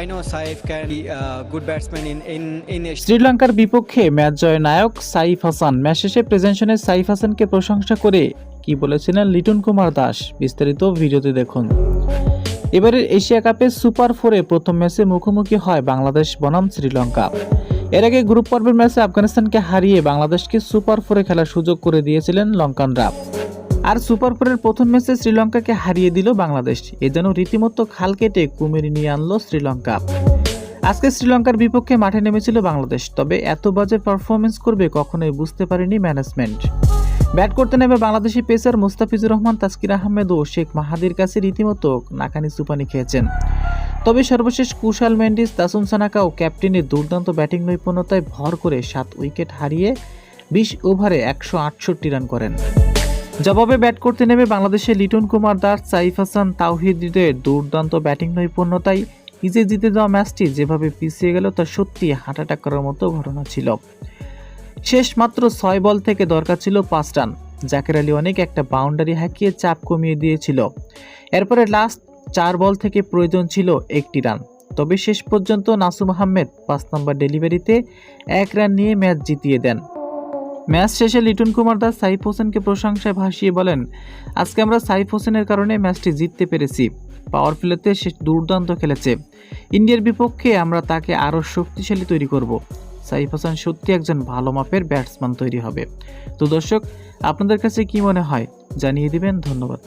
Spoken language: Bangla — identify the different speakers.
Speaker 1: I know
Speaker 2: শ্রীলঙ্কার বিপক্ষে ম্যাচ জয় নায়ক সাইফ হাসান। ম্যাচ শেষে প্রেজেন্টেশনে সাইফ হাসানকে প্রশংসা করে কি বলেছিলেন লিটন কুমার দাস, বিস্তারিত ভিডিওতে দেখুন। এবারের এশিয়া কাপে সুপার ফোরে প্রথম ম্যাচে মুখোমুখি হয় বাংলাদেশ বনাম শ্রীলঙ্কা। এর আগে গ্রুপ পর্বের ম্যাচে আফগানিস্তানকে হারিয়ে বাংলাদেশকে সুপার ফোরে খেলার সুযোগ করে দিয়েছিলেন লঙ্কানরা। আর সুপার ফোরের প্রথম ম্যাচে শ্রীলঙ্কাকে হারিয়ে দিল বাংলাদেশ। এ যেন রীতিমতো খাল কেটে কুমির নিয়ে আনলো শ্রীলঙ্কা। আজকে শ্রীলঙ্কার বিপক্ষে মাঠে নেমেছিল বাংলাদেশ, তবে এত বাজে পারফরমেন্স করবে কখনোই বুঝতে পারেনি ম্যানেজমেন্ট ব্যাট করতে নেমে বাংলাদেশি পেসার মুস্তাফিজুর রহমান, তাসকির আহমেদ ও শেখ মাহাদির কাছে রীতিমতো নাকানি সুপানি খেয়েছেন। তবে সর্বশেষ কুশাল মেন্ডিস, তাসুম সানাকা ও ক্যাপ্টেনের দুর্দান্ত ব্যাটিং নৈপুণ্যতায় ভর করে সাত উইকেট হারিয়ে বিশ ওভারে একশো আটষট্টি রান করেন। জবাবে ব্যাট করতে নেমে বাংলাদেশের লিটন কুমার দাস, সাইফ হাসান তাওহিদের দুর্দান্ত ব্যাটিং নৈপুণ্যতায় ইজে জিতে যাওয়া ম্যাচটি যেভাবে পিছিয়ে গেল, তা সত্যি হার্ট অ্যাটাক করার মতো ঘটনা ছিল। শেষ মাত্র ছয় বল থেকে দরকার ছিল পাঁচ রান। জাকের আলী অনেক একটা বাউন্ডারি হাঁকিয়ে চাপ কমিয়ে দিয়েছিল। এরপরে লাস্ট চার বল থেকে প্রয়োজন ছিল একটি রান। তবে শেষ পর্যন্ত নাসুম আহমেদ পাঁচ নম্বর ডেলিভারিতে এক রান নিয়ে ম্যাচ জিতিয়ে দেন। ম্যাচ শেষে লিটন কুমার দাস সাইফ হোসেনকে প্রশংসায় ভাসিয়ে বলেন, আজকে আমরা সাইফ হোসেনের কারণে ম্যাচটি জিততে পেরেছি। পাওয়ার প্লেতে সে দুর্দান্ত খেলেছে। ইন্ডিয়ার বিপক্ষে আমরা তাকে আরও শক্তিশালী তৈরি করব। সাইফ হোসেন সত্যি একজন ভালো মাপের ব্যাটসম্যান তৈরি হবে। তো দর্শক, আপনাদের কাছে কি মনে হয়? জানিয়ে দিবেন, ধন্যবাদ।